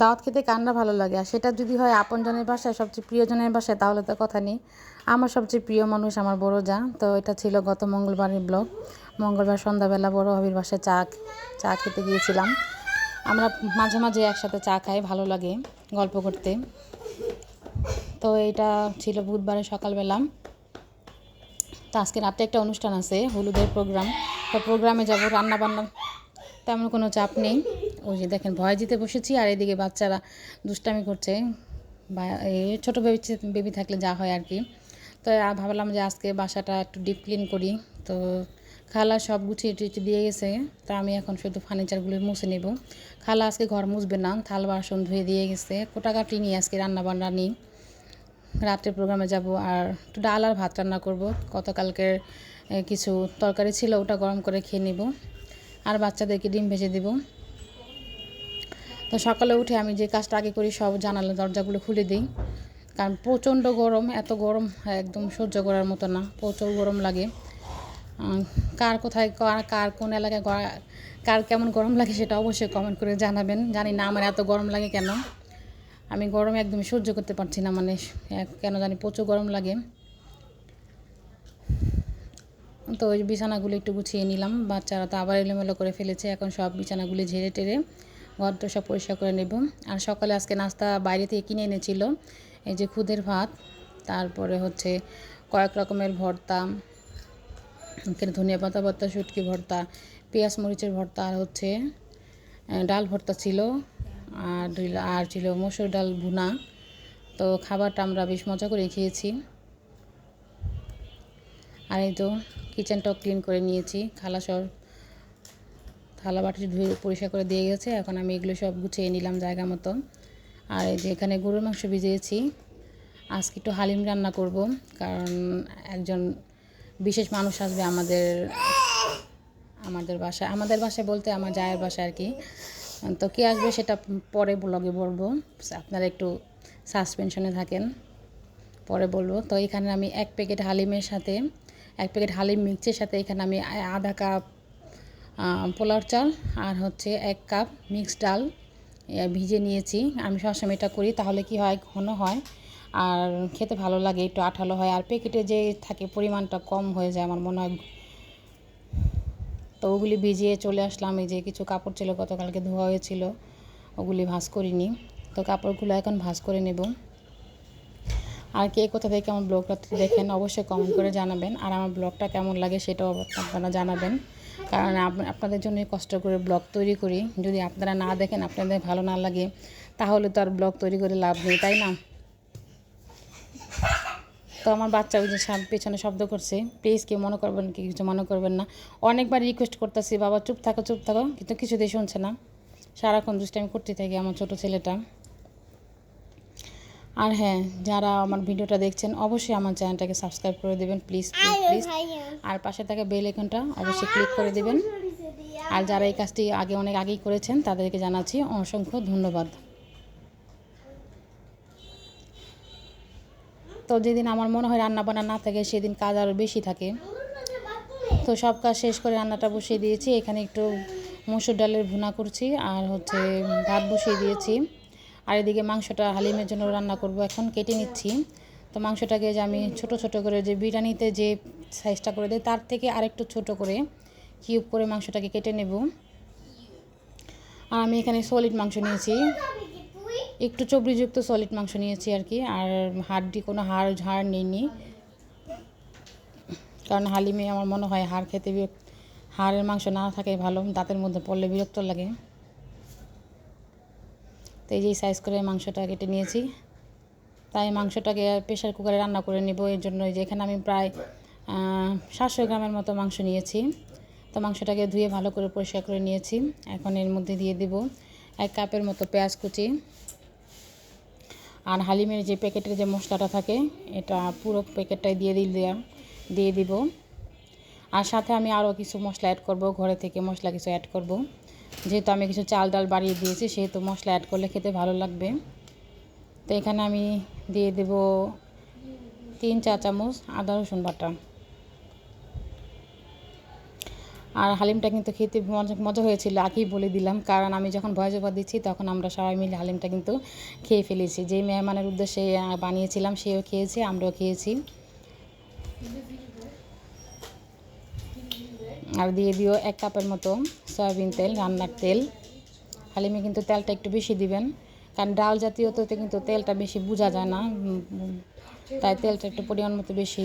দাওয়াত খেতে কান্না ভালো লাগে? আর সেটা যদি হয় আপনজনের বাসায়, সবচেয়ে প্রিয়জনের বাসায়, তাহলে তো কথা নেই। আমার সবচেয়ে প্রিয় মানুষ আমার বড় যা। তো এটা ছিল গত মঙ্গলবারের ব্লগ। মঙ্গলবার সন্ধ্যাবেলা বড় ভাবির বাসায় চা চা খেতে গিয়েছিলাম। আমরা মাঝে মাঝে একসাথে চা খাই, ভালো লাগে গল্প করতে। তো এটা ছিল বুধবারের সকালবেলা। তো আজকে রাতে একটা অনুষ্ঠান আছে, হলুদের প্রোগ্রাম। তো প্রোগ্রামে যাব রান্না বান্না তেমন কোনো চাপ নেই। ওই যে দেখেন, ভয় দিতে বসেছি আর এদিকে বাচ্চারা দুষ্টামি করছে। বা ছোটো বেবি বেবি থাকলে যা হয় আর কি। তো ভাবলাম যে আজকে বাসাটা একটু ডিপ ক্লিন করি। তো খালা সব গুছিয়ে টুচিয়ে দিয়ে গেছে। তো আমি এখন শুধু ফার্নিচারগুলো মুছে নেব। খালা আজকে ঘর মুছবে না, থাল বাসন ধুয়ে দিয়ে গেছে। কোটাকাটি নিয়ে আজকে রান্না বান্না নিই। রাত্রে প্রোগ্রামে যাব আর একটু ডাল আর ভাত রান্না করব। গতকালকের কিছু তরকারি ছিল ওটা গরম করে খেয়ে নেব। আর বাচ্চাদেরকে ডিম ভেজে দেব। তো সকালে উঠে আমি যে কাজটা আগে করি, সব জানালা দরজাগুলো খুলে দিই। কারণ প্রচণ্ড গরম, এত গরম একদম সহ্য করার মতো না, প্রচুর গরম লাগে। কার কোথায় কার কার কোন এলাকায় কার কেমন গরম লাগে সেটা অবশ্যই কমেন্ট করে জানাবেন। জানি না আমার এত গরম লাগে কেন। আমি গরমে একদম সহ্য করতে পারছি না মানে কেন জানি প্রচুর গরম লাগে। তো ওই বিছানাগুলো একটু গুছিয়ে নিলাম, বাচ্চারা তো আবার এলোমেলো করে ফেলেছে, এখন সব বিছানাগুলি ঝেড়ে টেরে ঘরটা সব পরিষ্কার করে নেব। আর সকালে আজকে নাস্তা বাইরে থেকে কিনে এনেছিল, এই যে খুদের ভাত, তারপরে হচ্ছে কয়েক রকমের ভর্তা, এখানে ধনিয়া পাতা ভর্তা, শুটকি ভর্তা, পেঁয়াজ মরিচের ভর্তা, আর হচ্ছে ডাল ভর্তা ছিল, আর আর ছিল মসুর ডাল ভুনা। তো খাবারটা আমরা বেশ মজা করে খেয়েছি। আর এই তো কিচেনটাও ক্লিন করে নিয়েছি খালা সব থালা বাটি ধুয়ে পরিষ্কার করে দিয়ে গেছে। এখন আমি এগুলো সব গুছিয়ে নিলাম জায়গা মতো আর এই যে এখানে গরুর মাংস ভিজিয়েছি, আজকে একটু হালিম রান্না করব, কারণ একজন বিশেষ মানুষ আসবে আমাদের আমাদের বাসায় আমাদের বাসায় বলতে আমার জায়ের বাসায় আর কি। তো কে আসবে সেটা পরে ব্লগে বলব। আপনারা একটু সাসপেনশনে থাকেন, পরে বলব। তো এখানে আমি এক প্যাকেট হালিমের সাথে, এক প্যাকেট হালিম মিক্সের সাথে এখানে আমি আধা কাপ পোলাও চাল আর হচ্ছে এক কাপ মিক্সড ডাল ভিজে নিয়েছি। আমি সবসময় এটা করি, তাহলে কি হয়, ঘন হয়, আর খেতে ভালো লাগে, একটু আঠালো হয়। আর প্যাকেটে যে থাকে, পরিমাণটা কম হয়ে যায় আমার মনে হয়। তো ওগুলি ভিজিয়ে চলে আসলাম, এই যে কিছু কাপড় ছিল, গতকালকে ধোয়া হয়েছিল, ওগুলি ভাঁজ করিনি। তো কাপড়গুলো এখন ভাঁজ করে নেব। আর কে কোথা থেকে আমার ব্লগটা দেখেন, অবশ্যই কমেন্ট করে জানাবেন। আর আমার ব্লগটা কেমন লাগে, সেটাও আপনারা জানাবেন। কারণ আপনাদের জন্যই কষ্ট করে ব্লগ তৈরি করি। যদি আপনারা না দেখেন, আপনাদের ভালো না লাগে, তাহলে তো আর ব্লগ তৈরি করে লাভ নেই, তাই না? তো আমার বাচ্চা ওই যে পেছনে শব্দ করছে। প্লিজ কেউ মনে করবেন কি, কিছু মনে করবেন না। অনেকবার রিকোয়েস্ট করতেছি, বাবা, চুপ থাকো চুপ থাকো। কিন্তু কিছুতেই শুনছে না। সারাক্ষণ দুষ্টামি করতে থাকি আমার ছোট ছেলেটা। আর হ্যাঁ যারা আমার ভিডিওটা দেখছেন অবশ্যই আমার চ্যানেলটাকে সাবস্ক্রাইব করে দেবেন প্লিজ প্লিজ প্লিজ আর পাশে থাকা বেল আইকনটা অবশ্যই ক্লিক করে দেবেন। আর যারা এই কাজটি আগে অনেক আগেই করেছেন তাদেরকে জানাচ্ছি অসংখ্য ধন্যবাদ। তো যেদিন আমার মনে হয় রান্না বান্না না থাকে সেদিন কাজ আরও বেশি থাকে। তো সব কাজ শেষ করে রান্নাটা বসিয়ে দিয়েছি। এখানে একটু মসুর ডালের ভুনা করছি আর হচ্ছে ভাত বসিয়ে দিয়েছি। আর এদিকে মাংসটা হালিমের জন্য রান্না করব। এখন কেটে নিচ্ছি। তো মাংসটাকে যে আমি ছোট ছোট করে যে বিরিয়ানিতে যে সাইজটা করে দিই, তার থেকে আরেকটু ছোট করে কিউব করে মাংসটাকে কেটে নেব। আর আমি এখানে সলিড মাংস নিয়েছি। একটু চবড়িযুক্ত সলিড মাংস নিয়েছি আর কি। আর হাড্ডি কোনো হাড় ঝাড় নেইনি। কারণ হালিমে আমার মনে হয় হাড় খেতে হাড়ের মাংস না থাকে ভালো, দাঁতের মধ্যে পড়লে বিরক্ত লাগে। তো এই যে সাইজ করে মাংসটা কেটে নিয়েছি। তাই মাংসটাকে প্রেশার কুকারে রান্না করে নেব। এর জন্য যে এখানে আমি প্রায় সাতশো গ্রামের মতো মাংস নিয়েছি। তো মাংসটাকে ধুয়ে ভালো করে পরিষ্কার করে নিয়েছি। এখন এর মধ্যে দিয়ে দেব এক কাপের মতো পেঁয়াজ কুচি আর হালিমের যে প্যাকেটের যে মশলাটা থাকে, এটা পুরো প্যাকেটটাই দিয়ে দিল দিয়ে দিব। আর সাথে আমি আরও কিছু মশলা অ্যাড করব। ঘরে থেকে মশলা কিছু অ্যাড করব। যেহেতু আমি কিছু চাল ডাল বাড়িয়ে দিয়েছি, সেহেতু মশলা অ্যাড করলে খেতে ভালো লাগবে। তো এখানে আমি দিয়ে দেব তিন চা চামচ আদা, রসুন বাটা। আর হালিমটা কিন্তু খেতে মজা হয়েছিল, আগেই বলে দিলাম। কারণ আমি যখন ভয় জবা দিচ্ছি, তখন আমরা সবাই মিলে হালিমটা কিন্তু খেয়ে ফেলেছি। যেই মেহমানের উদ্দেশ্যে বানিয়েছিলাম, সেও খেয়েছে, আমরাও খেয়েছি। আর দিয়ে দিও এক কাপের মতো। সয়াবিন তেল, রান্নার তেল। হালিমে কিন্তু তেলটা একটু বেশি দিবেন। কারণ ডাল জাতীয়তে কিন্তু তেলটা বেশি বোঝা যায় না। তাই তেলটা একটু পরিমাণ মতো বেশি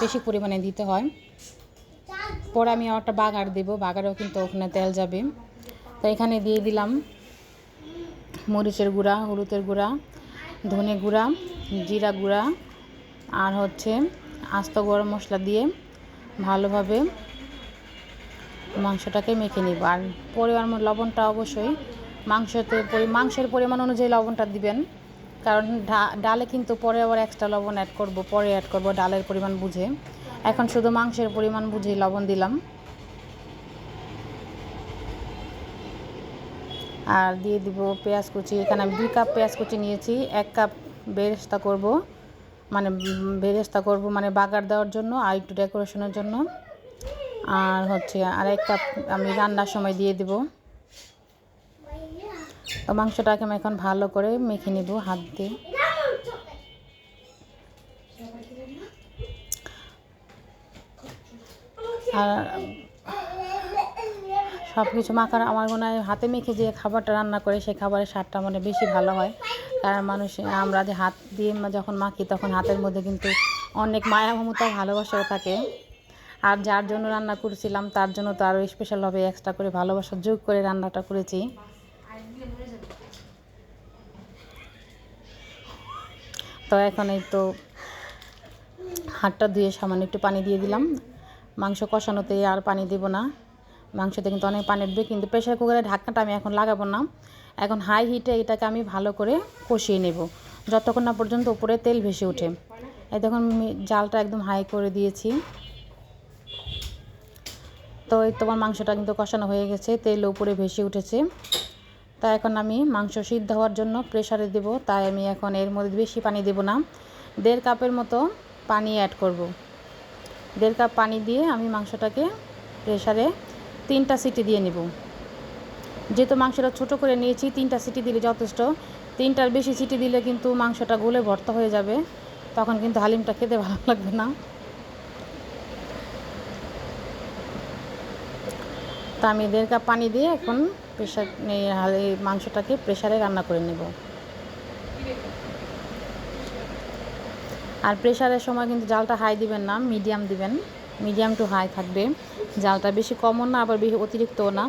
বেশি পরিমাণে দিতে হয়। পরে আমি একটা বাগার দেবো। বাগারেও কিন্তু ওখানে তেল যাবে। তো এখানে দিয়ে দিলাম মরিচের গুঁড়া, হলুদের গুঁড়া, ধনে গুঁড়া, জিরা গুঁড়া, আর হচ্ছে আস্ত গরম মশলা দিয়ে ভালোভাবে মাংসটাকে মেখে নিব। আর পরিমাণ লবণটা অবশ্যই মাংসতে মাংসের পরিমাণ অনুযায়ী লবণটা দিবেন। কারণ ডালে কিন্তু পরে আবার এক্সট্রা লবণ অ্যাড করব, পরে অ্যাড করব ডালের পরিমাণ বুঝে। এখন শুধু মাংসের পরিমাণ বুঝে লবণ দিলাম। আর দিয়ে দিব পেঁয়াজ কুচি। এখানে আমি দুই কাপ পেঁয়াজ কুচি নিয়েছি। এক কাপ বেরেস্তা করব। মানে বেরেস্তা করব মানে বাগার দেওয়ার জন্য আর একটু ডেকোরেশনের জন্য। আর হচ্ছে আর এক কাপ আমি রান্নার সময় দিয়ে দেব। তো মাংসটাকে আমি এখন ভালো করে মেখে নিব হাত দিয়ে। আর সব কিছু মাখার আমার মনে হয় হাতে মেখে যে খাবারটা রান্না করে সেই খাবারের স্বাদটা মানে বেশি ভালো হয়। কারণ মানুষ, আমরা যে হাত দিয়ে যখন মাখি তখন হাতের মধ্যে কিন্তু অনেক মায়া মমতা ভালোবাসাও থাকে। আর যার জন্য রান্না করেছিলাম, তার জন্য তো আরও স্পেশালভাবে এক্সট্রা করে ভালোবাসা যোগ করে রান্নাটা করেছি। তো এখন এই তো হাতটা ধুয়ে সামান্য একটু পানি দিয়ে দিলাম। মাংস কষানোতে আর পানি দেব না। মাংসতে কিন্তু অনেক পানি উঠবে কিন্তু প্রেশার কুকারের ঢাকনাটা আমি এখন লাগাবো না। এখন হাই হিটে এটাকে আমি ভালো করে কষিয়ে নেব। যতক্ষণ না পর্যন্ত উপরে তেল ভেসে ওঠে। এই দেখুন জালটা একদম হাই করে দিয়েছি। তো এই তোমার মাংসটা কিন্তু কষানো হয়ে গেছে, তেল উপরে ভেসে উঠেছে। তাই এখন আমি মাংস সিদ্ধ হওয়ার জন্য প্রেশারে দেব, তাই আমি এখন এর মধ্যে বেশি পানি দেব না। দেড় কাপের মতো পানি অ্যাড করব। দেড় কাপ পানি দিয়ে আমি মাংসটাকে প্রেশারে তিনটা সিটি দিয়ে নেব। যেহেতু মাংসটা ছোট করে নিয়েছি, তিনটা সিটি দিলে যথেষ্ট। তিনটার বেশি সিটি দিলে কিন্তু মাংসটা গলে ভর্তা হয়ে যাবে, তখন কিন্তু হালিমটা খেতে ভালো লাগবে না। আমি দেড় কাপ পানি দিয়ে এখন প্রেশার, এই মাংসটাকে প্রেশারে রান্না করে নেব। আর প্রেশারের সময় কিন্তু জালটা হাই দিবেন না, মিডিয়াম দিবেন। মিডিয়াম টু হাই থাকবে। জালটা বেশি কমও না, আবার বেশি অতিরিক্তও না।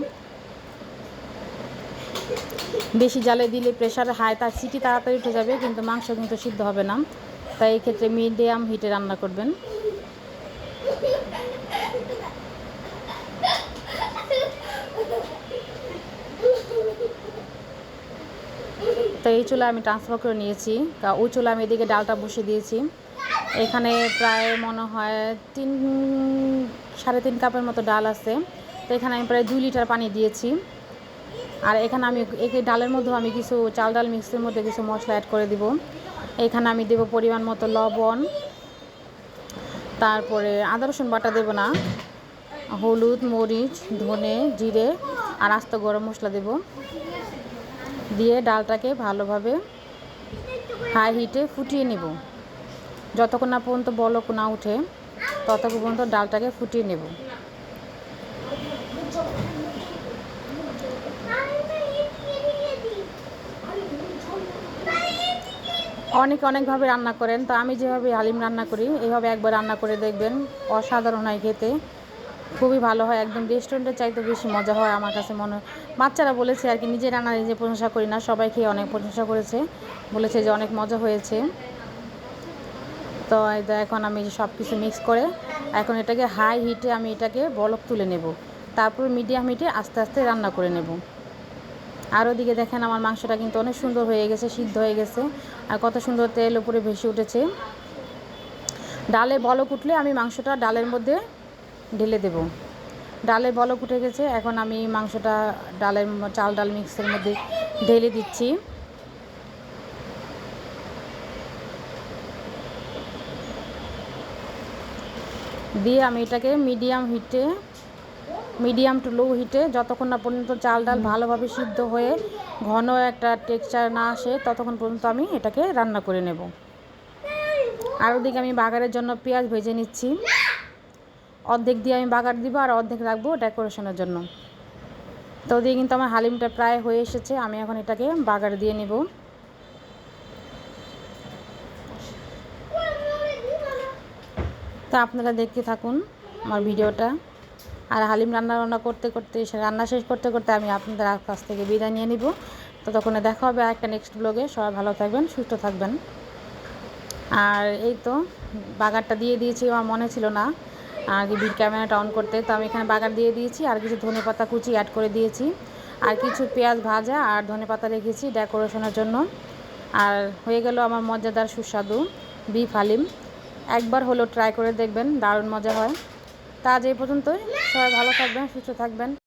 বেশি জালে দিলে প্রেশারে হাই, তার সিটি তাড়াতাড়ি উঠে যাবে, কিন্তু মাংস কিন্তু সিদ্ধ হবে না। তাই এক্ষেত্রে মিডিয়াম হিটে রান্না করবেন। তো এই চুলা আমি ট্রান্সফার করে নিয়েছি। ওই চুলা আমি এদিকে ডালটা বসিয়ে দিয়েছি। এখানে প্রায় মনে হয় তিন, সাড়ে তিন কাপের মতো ডাল আছে। তো এখানে আমি প্রায় দুই লিটার পানি দিয়েছি। আর এখানে আমি একে ডালের মধ্যেও আমি কিছু চাল ডাল মিক্সের মধ্যে কিছু মশলা অ্যাড করে দিব। এখানে আমি দেব পরিমাণ মতো লবণ। তারপরে আদা, রসুন বাটা দেব না। হলুদ, মরিচ, ধনে, জিরে আর আস্ত গরম মশলা দেব। দিয়ে ডালটাকে ভালোভাবে হাই হিটে ফুটিয়ে নেব। যতক্ষণ না পর্যন্ত বলক না উঠে ততক্ষণ পর্যন্ত ডালটাকে ফুটিয়ে নেব। অনেক অনেকভাবে রান্না করেন, তো আমি যেভাবে হালিম রান্না করি এইভাবে একবার রান্না করে দেখবেন, অসাধারণ হয় খেতে। খুবই ভালো হয়, একদম রেস্টুরেন্টের চাইতে বেশি মজা হয় আমার কাছে মনে বাচ্চারা বলেছে আর কি নিজে রান্না নিজে প্রশংসা করি না, সবাই খেয়ে অনেক প্রশংসা করেছে। বলেছে যে অনেক মজা হয়েছে। তো এখন আমি সব কিছু মিক্স করে, এখন এটাকে হাই হিটে আমি এটাকে বলক তুলে নেব। তারপর মিডিয়াম হিটে আস্তে আস্তে রান্না করে নেব। আর ওদিকে দেখেন আমার মাংসটা কিন্তু অনেক সুন্দর হয়ে গেছে, সিদ্ধ হয়ে গেছে। আর কত সুন্দর তেল উপরে ভেসে উঠেছে। ডালে বলক উঠলে আমি মাংসটা ডালের মধ্যে ঢেলে দেব। ডালে বলক উঠে গেছে, এখন আমি মাংসটা ডালের চাল ডাল মিক্সের মধ্যে ঢেলে দিচ্ছি। দিয়ে আমি এটাকে মিডিয়াম হিটে, মিডিয়াম টু লো হিটে, যতক্ষণ না পর্যন্ত চাল ডাল ভালোভাবে সিদ্ধ হয়ে ঘন একটা টেক্সচার না আসে, ততক্ষণ পর্যন্ত আমি এটাকে রান্না করে নেব। আর ওদিকে আমি বাগারের জন্য পেঁয়াজ ভেজে নিচ্ছি। অর্ধেক দিয়ে আমি বাগার দিব আর অর্ধেক রাখব ডেকোরেশনের জন্য। তো ওদিকে কিন্তু আমার হালিমটা প্রায় হয়ে এসেছে, আমি এখন এটাকে বাগার দিয়ে নিব। তা আপনারা দেখতে থাকুন আমার ভিডিওটা। আর হালিম রান্না রান্না করতে করতে রান্না শেষ করতে করতে আমি আপনাদের কাছ থেকে বিদায় নিয়ে নিব। তো তখন দেখা হবে একটা নেক্সট ব্লগে সবাই ভালো থাকবেন, সুস্থ থাকবেন। আর এই তো, বাগারটা দিয়ে দিয়েছি, আমার মনে ছিল না। আর ভিড় ক্যামেরাটা অন করতে। তো আমি এখানে বাগার দিয়ে দিয়েছি, আর কিছু ধনে পাতা কুচি অ্যাড করে দিয়েছি। আর কিছু পেঁয়াজ ভাজা আর ধনে পাতা রেখেছি ডেকোরেশনের জন্য। আর হয়ে গেল আমার মজাদার সুস্বাদু বিফ হালিম। একবার হলো ট্রাই করে দেখবেন, দারুণ মজা হয়। তা এই পর্যন্তই। সবাই ভালো থাকবেন, সুস্থ থাকবেন।